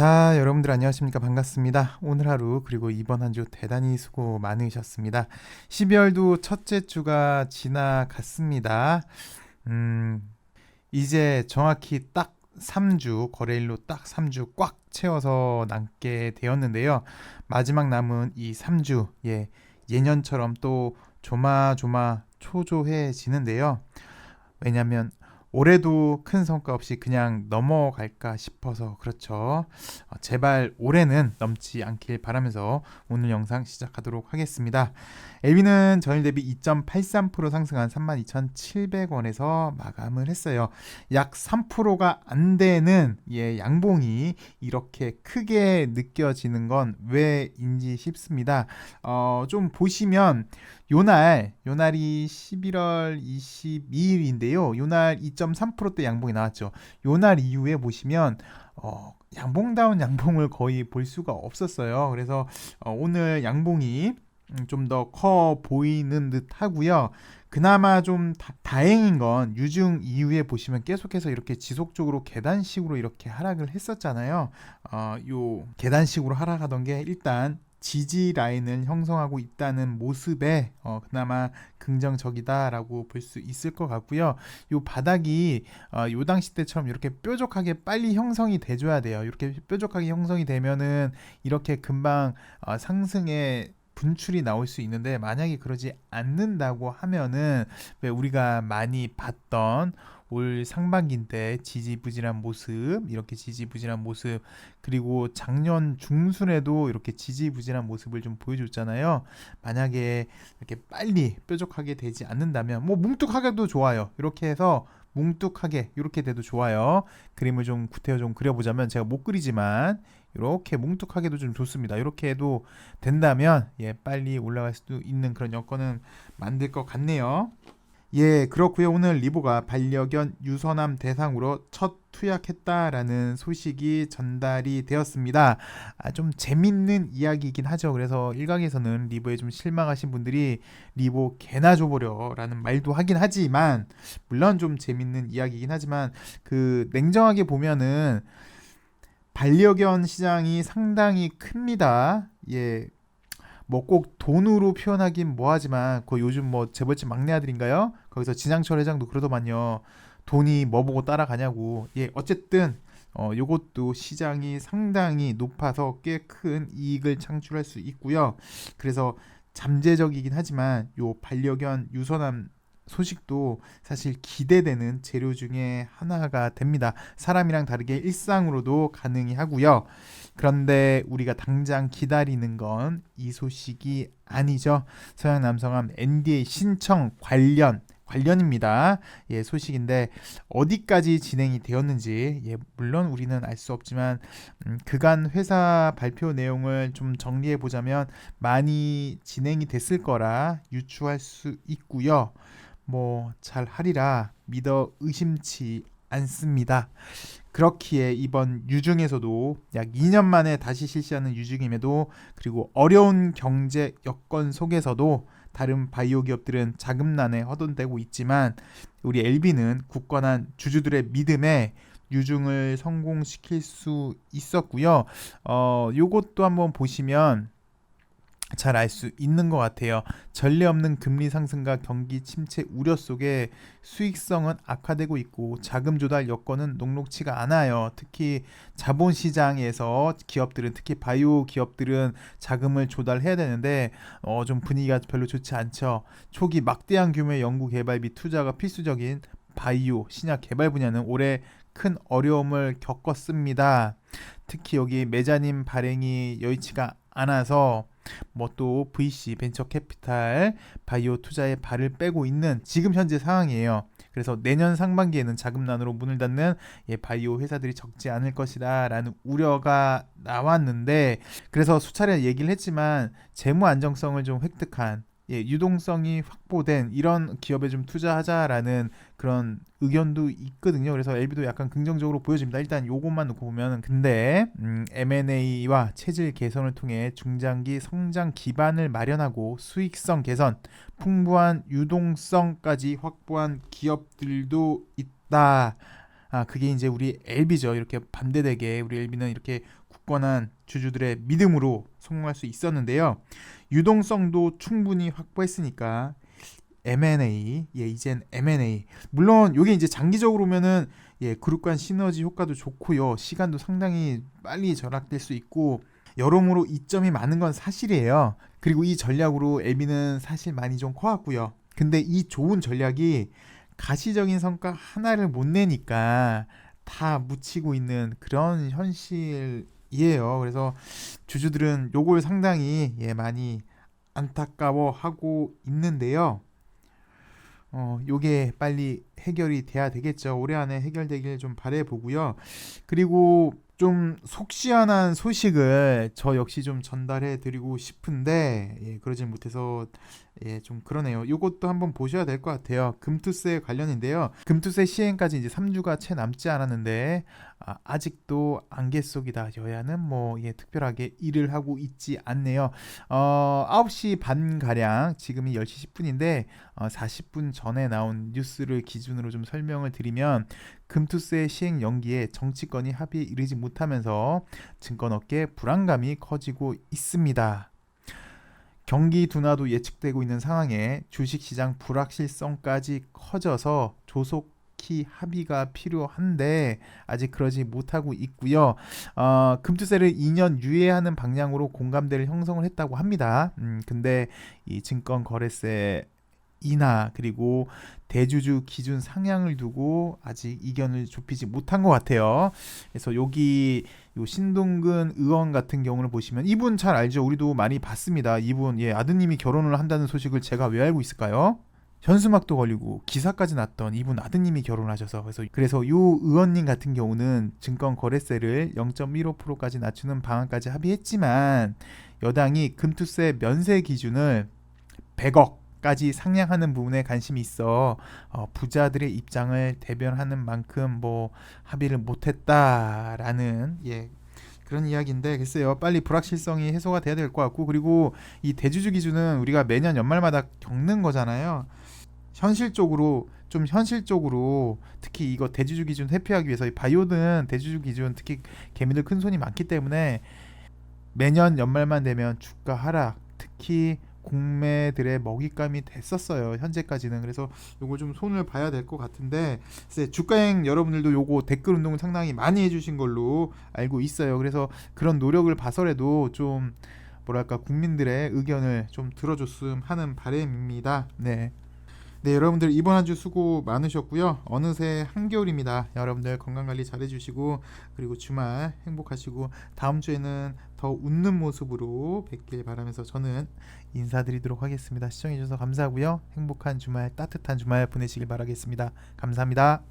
자, 여러분들 안녕하십니까? 반갑습니다. 오늘 하루 그리고 이번 한 주 대단히 수고 많으셨습니다. 12월도 첫째 주가 지나갔습니다. 음, 이제 정확히 딱 3주, 거래일로 딱 3주 꽉 채워서 남게 되었는데요. 마지막 남은 이 3주, 예, 예년처럼 또 조마조마 초조해지는데요. 왜냐면 올해도 큰 성과 없이 그냥 넘어갈까 싶어서 그렇죠. 어, 제발 올해는 넘지 않길 바라면서 오늘 영상 시작하도록 하겠습니다. LB는 전일 대비 2.83% 상승한 32,700원에서 마감을 했어요. 약 3%가 안 되는 예, 양봉이 이렇게 크게 느껴지는 건 왜인지 싶습니다. 어, 좀 보시면 요날 요날이 11월 22일인데요. 요날 2.3%대 양봉이 나왔죠. 요 날 이후에 보시면 어, 양봉다운 양봉을 거의 볼 수가 없었어요. 그래서 어, 오늘 양봉이 음, 좀더 커 보이는 듯 하고요. 그나마 좀 다, 행인건 유중 이후에 보시면 계속해서 이렇게 지속적으로 계단식으로 이렇게 하락을 했었잖아요. 어, 요 계단식으로 하락하던 게 일단 지지 라인을 형성하고 있다는 모습에 어, 그나마 긍정적이다라고 볼 수 있을 것 같고요. 요 바닥이 어, 요 당시 때처럼 이렇게 뾰족하게 빨리 형성이 돼줘야 돼요. 이렇게 뾰족하게 형성이 되면은 이렇게 금방 어, 상승의 분출이 나올 수 있는데 만약에 그러지 않는다고 하면은 왜 우리가 많이 봤던 올 상반기인데 지지부진한 모습 이렇게 지지부진한 모습 그리고 작년 중순에도 이렇게 지지부진한 모습을 좀 보여줬잖아요. 만약에 이렇게 빨리 뾰족하게 되지 않는다면 뭐 뭉툭하게도 좋아요. 이렇게 해서 뭉툭하게 이렇게 돼도 좋아요. 그림을 좀 구태여 좀 그려보자면 제가 못 그리지만 이렇게 뭉툭하게도 좀 좋습니다. 이렇게 해도 된다면 예 빨리 올라갈 수도 있는 그런 여건은 만들 것 같네요. 예, 그렇고요. 오늘 리보가 반려견 유선암 대상으로 첫 투약했다라는 소식이 전달이 되었습니다. 아, 좀 재밌는 이야기이긴 하죠. 그래서 일각에서는 리보에 좀 실망하신 분들이 리보 개나 줘버려라는 말도 하긴 하지만 물론 좀 재밌는 이야기이긴 하지만 그 냉정하게 보면은 반려견 시장이 상당히 큽니다. 예, 뭐 꼭 돈으로 표현하긴 뭐하지만 그 요즘 뭐 재벌집 막내 아들인가요? 거기서 진양철 회장도 그러더만요. 돈이 뭐 보고 따라가냐고. 예, 어쨌든 어 요것도 시장이 상당히 높아서 꽤 큰 이익을 창출할 수 있고요. 그래서 잠재적이긴 하지만 요 반려견 유선암 소식도 사실 기대되는 재료 중에 하나가 됩니다. 사람이랑 다르게 일상으로도 가능히 하고요. 그런데 우리가 당장 기다리는 건 이 소식이 아니죠. 서양 남성암 NDA 신청 관련 관련입니다. 예, 소식인데 어디까지 진행이 되었는지 예, 물론 우리는 알 수 없지만 음, 그간 회사 발표 내용을 좀 정리해 보자면 많이 진행이 됐을 거라 유추할 수 있고요. 뭐 잘 하리라 믿어 의심치 않습니다. 그렇기에 이번 유중에서도 약 2년 만에 다시 실시하는 유중임에도 그리고 어려운 경제 여건 속에서도 다른 바이오 기업들은 자금난에 허돈되고 있지만 우리 LB는 굳건한 주주들의 믿음에 유중을 성공시킬 수 있었고요. 어, 요것도 한번 보시면 잘 알 수 있는 것 같아요. 전례 없는 금리 상승과 경기 침체 우려 속에 수익성은 악화되고 있고 자금 조달 여건은 녹록치가 않아요. 특히 자본 시장에서 기업들은 특히 바이오 기업들은 자금을 조달해야 되는데 어, 좀 분위기가 별로 좋지 않죠. 초기 막대한 규모의 연구 개발 및 투자가 필수적인 바이오 신약 개발 분야는 올해 큰 어려움을 겪었습니다. 특히 여기 메자님 발행이 여의치가 않아서 뭐 또 VC 벤처 캐피탈 바이오 투자에 발을 빼고 있는 지금 현재 상황이에요. 그래서 내년 상반기에는 자금난으로 문을 닫는 예, 바이오 회사들이 적지 않을 것이다라는 우려가 나왔는데 그래서 수차례 얘기를 했지만 재무 안정성을 좀 획득한 예, 유동성이 확보된 이런 기업에 좀 투자하자라는 그런 의견도 있거든요. 그래서 LB도 약간 긍정적으로 보여집니다. 일단 요것만 놓고 보면 근데 음, M&A와 체질 개선을 통해 중장기 성장 기반을 마련하고 수익성 개선, 풍부한 유동성까지 확보한 기업들도 있다. 아, 그게 이제 우리 LB죠. 이렇게 반대되게 우리 LB는 이렇게 굳건한 주주들의 믿음으로 성공할 수 있었는데요. 유동성도 충분히 확보했으니까 M&A, 예, 이젠 M&A. 물론 이게 이제 장기적으로 보면은 예, 그룹 간 시너지 효과도 좋고요. 시간도 상당히 빨리 절약될 수 있고 여러모로 이점이 많은 건 사실이에요. 그리고 이 전략으로 에비는 사실 많이 좀 커왔고요. 근데 이 좋은 전략이 가시적인 성과 하나를 못 내니까 다 묻히고 있는 그런 현실 이에요. 그래서 주주들은 요걸 상당히 예, 많이 안타까워하고 있는데요. 어, 요게 빨리 해결이 돼야 되겠죠. 올해 안에 해결되길 좀 바래 보고요. 그리고 좀 속 시원한 소식을 저 역시 좀 전달해 드리고 싶은데 예, 그러질 못해서 예, 좀 그러네요. 요것도 한번 보셔야 될 것 같아요. 금투세 관련인데요. 금투세 시행까지 이제 3주가 채 남지 않았는데 아, 아직도 안개 속이다. 여야는 뭐 예, 특별하게 일을 하고 있지 않네요. 어, 9시 반 가량 지금이 10시 10분인데 어, 40분 전에 나온 뉴스를 기준으로 좀 설명을 드리면 금투세 시행 연기에 정치권이 합의에 이르지 못하면서 증권업계 불안감이 커지고 있습니다. 경기 둔화도 예측되고 있는 상황에 주식시장 불확실성까지 커져서 조속히 합의가 필요한데 아직 그러지 못하고 있고요. 어, 금투세를 2년 유예하는 방향으로 공감대를 형성을 했다고 합니다. 음, 근데 이 증권 거래세 인하 그리고 대주주 기준 상향을 두고 아직 이견을 좁히지 못한 것 같아요. 그래서 여기 요 신동근 의원 같은 경우를 보시면 이분 잘 알죠. 우리도 많이 봤습니다. 이분 예 아드님이 결혼을 한다는 소식을 제가 왜 알고 있을까요? 현수막도 걸리고 기사까지 났던 이분 아드님이 결혼하셔서 그래서 그래서 요 의원님 같은 경우는 증권 거래세를 0.15%까지 낮추는 방안까지 합의했지만 여당이 금투세 면세 기준을 100억 까지 상향하는 부분에 관심이 있어. 어, 부자들의 입장을 대변하는 만큼 뭐 합의를 못했다라는 예 그런 이야기인데 글쎄요. 빨리 불확실성이 해소가 돼야 될 것 같고 그리고 이 대주주 기준은 우리가 매년 연말마다 겪는 거잖아요. 현실적으로 좀 현실적으로 특히 이거 대주주 기준 회피하기 위해서 이 바이오든 대주주 기준 특히 개미들 큰 손이 많기 때문에 매년 연말만 되면 주가 하락 특히 공매들의 먹잇감이 됐었어요 현재까지는. 그래서 요걸 좀 손을 봐야 될 것 같은데 주가행 여러분들도 요거 댓글 운동을 상당히 많이 해주신 걸로 알고 있어요. 그래서 그런 노력을 봐서라도 좀 뭐랄까 국민들의 의견을 좀 들어줬음 하는 바람입니다. 네. 네 여러분들 이번 한 주 수고 많으셨고요. 어느새 한겨울입니다. 여러분들 건강 관리 잘 해 주시고 그리고 주말 행복하시고 다음 주에는 더 웃는 모습으로 뵙길 바라면서 저는 인사드리도록 하겠습니다. 시청해 주셔서 감사하고요. 행복한 주말 따뜻한 주말 보내시길 바라겠습니다. 감사합니다